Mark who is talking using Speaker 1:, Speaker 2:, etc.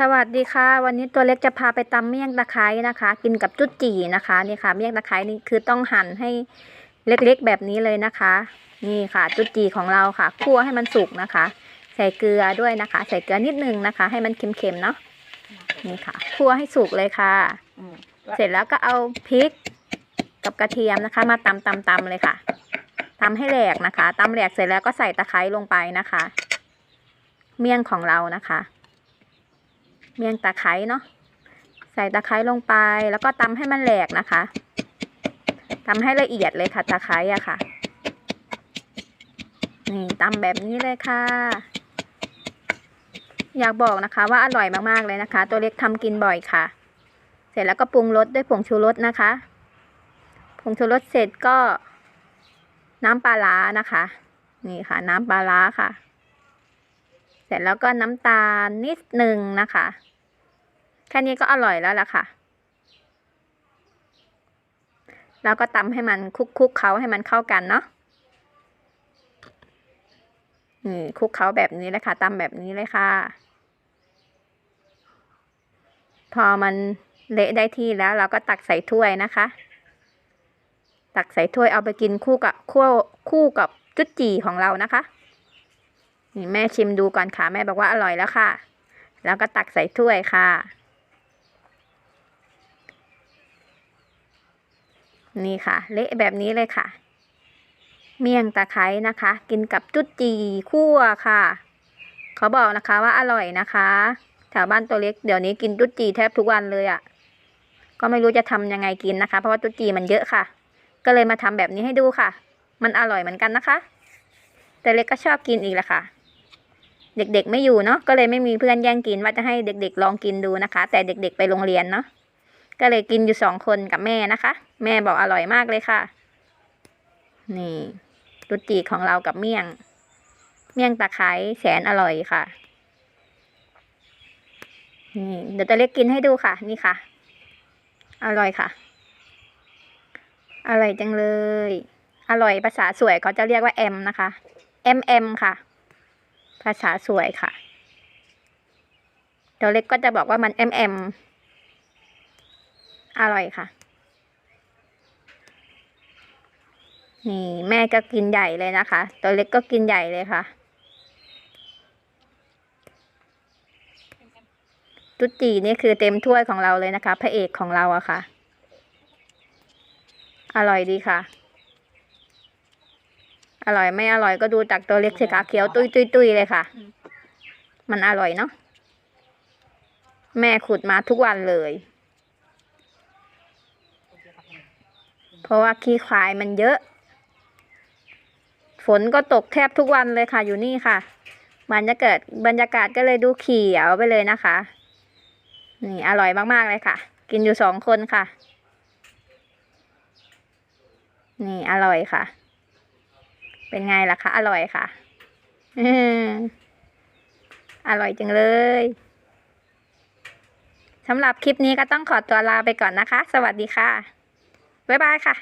Speaker 1: สวัสดีค่ะ วันนี้ตัวเล็กจะพาไปตำเมี่ยงตะไคร้นะคะ กินกับจุดจีนะคะนี่ค่ะ เมี่ยงตะไคร้นี่คือต้องหั่นให้เล็กๆแบบนี้เลยนะคะ นี่ค่ะ จุดจีของเราค่ะคั่วให้มันสุกนะคะ ใส่เกลือด้วยนะคะ ใส่เกลือนิดนึงนะคะ ให้มันเค็มๆเนาะนี่ค่ะคั่วให้สุกเลยค่ะ
Speaker 2: อื
Speaker 1: เสร็จแล้วก็เอาพริกกับกระเทียมนะคะ มาตำตำตำเลยค่ะตำให้แหลกนะคะตำแหลกเสร็จแล้วก็ใส่ตะไคร้ลงไปนะคะ เมี่ยงของเรานะคะ เมี่ยงตะไคร้เนาะใส่ตะไคร้ลงไป แล้วก็ตำให้มันแหลกนะคะตำให้ละเอียดเลยค่ะตะไคร้อะค่ะนี่ตำแบบนี้เลยค่ะ อยากบอกนะคะว่าอร่อยมากๆเลยนะคะ ตัวเล็กทำกินบ่อยค่ะ เสร็จแล้วก็ปรุงรสด้วยผงชูรสนะคะผงชูรสเสร็จก็น้ำปลาร้านะคะ นี่ค่ะ น้ำปลาร้าค่ะ เสร็จแล้วก็น้ำตาลนิดนึงนะคะ แค่นี้ก็อร่อยแล้วล่ะค่ะ แล้วก็ตำให้มันคุกคุกๆเขาให้มันเข้ากันเนาะนี่คุกเขาแบบนี้เลยค่ะตำแบบนี้เลยค่ะ พอมันเละได้ที่แล้วเราก็ตักใส่ถ้วยนะคะ ตักใส่ถ้วยเอาไปกินคู่กับคู่คู่กับจุดจี่ของเรานะคะ นี่แม่ชิมดูก่อนค่ะ แม่บอกว่าอร่อยแล้วค่ะ แล้วก็ตักใส่ถ้วยค่ะ นี่ค่ะ เละแบบนี้เลยค่ะ เมี่ยงตะไคร้นะคะ กินกับจุดจีคั่วค่ะ เขาบอกนะคะว่าอร่อยนะคะแถวบ้านตัวเล็กเดี๋ยวนี้กินจุดจีแทบทุกวันเลยอะ่ะ ก็ไม่รู้จะทำยังไงกินนะคะ เพราะว่าจุดจีมันเยอะค่ะ ก็เลยมาทำแบบนี้ให้ดูค่ะ มันอร่อยเหมือนกันนะคะแต่เล็กก็ชอบกินอีกแหละค่ะ เด็กๆไม่อยู่เนาะก็เลยไม่มีเพื่อนแย่งกินว่าจะให้เด็กๆลองกินดูนะคะ แต่เด็กๆไปโรงเรียนเนาะก็เลยกินอยู่สองคนกับแม่นะคะ แม่บอกอร่อยมากเลยค่ะ นี่ตุจีของเรากับเมี่ยง เมี่ยงตะไคร้แสนอร่อยค่ะนี่เดี๋ยวตัวเล็กกินให้ดูค่ะ นี่ค่ะ อร่อยค่ะ อร่อยจังเลย อร่อยภาษาสวยเขาจะเรียกว่าแอมนะคะ M M ค่ะ ภาษาสวยค่ะ ตัวเล็กก็จะบอกว่ามัน M M อร่อยค่ะ นี่แม่ก็กินใหญ่เลยนะคะ ตัวเล็กก็กินใหญ่เลยค่ะ ตุ๊จีนี่คือเต็มถ้วยของเราเลยนะคะ พระเอกของเราอะค่ะ อร่อยดีค่ะ อร่อยไม่อร่อยก็ดูจากตัวเล็กสิคะเขียวตุยตุยตุยเลยค่ะ มันอร่อยเนาะแม่ขุดมาทุกวันเลย เพราะว่าขี้ควายมันเยอะ ฝนก็ตกแทบทุกวันเลยค่ะ อยู่นี่ค่ะบรรยากาศบรรยากาศก็เลยดูเขียวไปเลยนะคะ นี่อร่อยมากๆเลยค่ะ กินอยู่สองคนค่ะ นี่อร่อยค่ะ เป็นไงล่ะคะ อร่อยค่ะอืมอร่อยจังเลยสำหรับคลิปนี้ก็ต้องขอตัวลาไปก่อนนะคะ สวัสดีค่ะ บ๊ายบายค่ะ